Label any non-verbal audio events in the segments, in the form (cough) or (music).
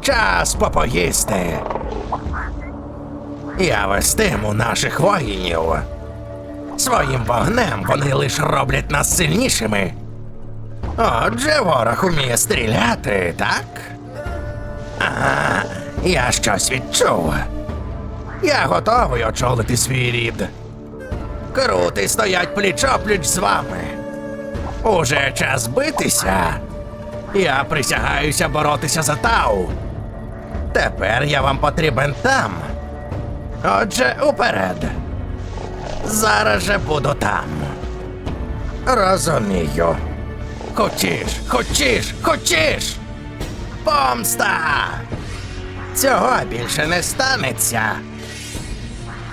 Час попоїсти. Я вестиму наших воїнів. Своїм вогнем вони лише роблять нас сильнішими. Отже, ворог уміє стріляти, так? Ага, я щось відчув. Я готовий очолити свій рід. Крути стоять пліч-опліч з вами. Уже час битися. Я присягаюся боротися за Тау. Тепер я вам потрібен там. Отже, уперед. Зараз же буду там. Розумію. Хочеш, хочеш, хочеш. Помста! Цього більше не станеться.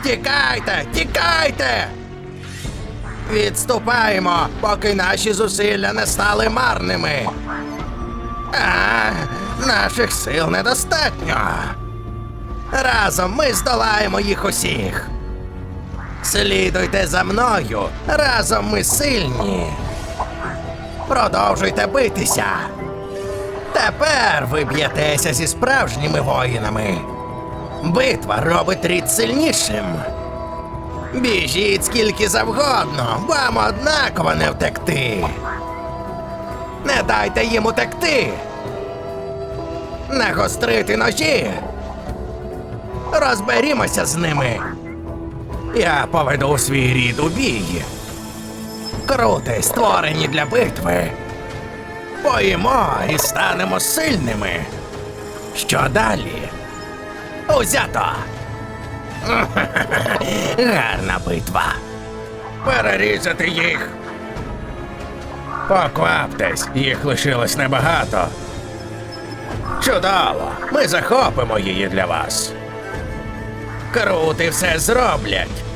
Тікайте, тікайте! Відступаємо, поки наші зусилля не стали марними. А, наших сил недостатньо. Разом ми здолаємо їх усіх. Слідуйте за мною. Разом ми сильні. Продовжуйте битися. Тепер ви б'єтеся зі справжніми воїнами. Битва робить рід сильнішим. Біжіть скільки завгодно, вам однаково не втекти. Не дайте їм утекти. Нагострити ножі. Розберімося з ними. Я поведу свій рід у бій. Крути створені для битви. Поїмо і станемо сильними. Що далі? Узято! (laughs) Гарна битва. Перерізати їх. Покваптесь, їх лишилось небагато. Чудово! Ми захопимо її для вас. Крути все зроблять.